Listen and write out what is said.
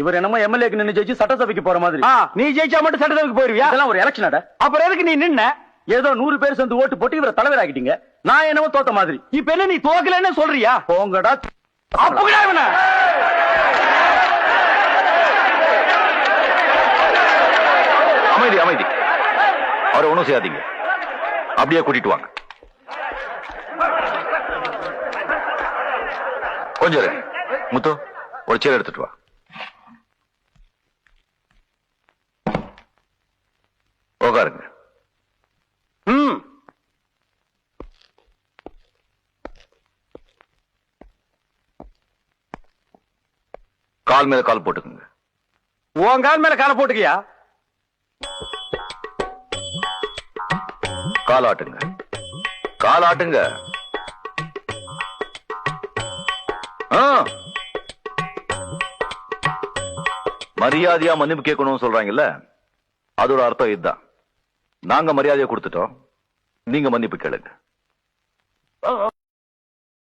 இவர் என்னமோ எம்எல்ஏக்கு நின்னு ஜெயிச்சு சட்டசபைக்கு போற மாதிரி. நீ ஜெயிச்சா மட்டும் சட்டசபைக்கு போயிருவியா? இதெல்லாம் ஒரு எலெக்ஷனாடா அப்புறம் எதுக்கு நீ நின்ன? ஏதோ நூறு பேர் சேர்ந்து ஓட்டு போட்டு இவரை தலைவர் ஆக்கிட்டீங்க நான் என்னமோ தோத்த மாதிரி. இப்ப என்ன நீ தோக்கலன்னு சொல்றியா? போங்கடா. அப்படா இவன. அமைதி அமைதி. அவரை ஒண்ணும் செய்யாதீங்க. அப்படியே கூட்டிட்டு வாங்க. கொஞ்சம். முத்து ஒரு சேர் எடுத்துட்டு வா. உட்காருங்க ம். கால் மேல கால் போட்டுக்குங்க. உன் கால் மேல காலை போட்டுக்கியா? கால் ஆட்டுங்க. கால் ஆட்டுங்க. ஆ. மரியாதையா மன்னிப்பு கேட்கணும்னு சொல்றாங்கல்ல? அதோட அர்த்தம் இதுதான். நாங்க மரியாதையை கொடுத்துட்டோம். நீங்க மன்னிப்பு கேளுங்க.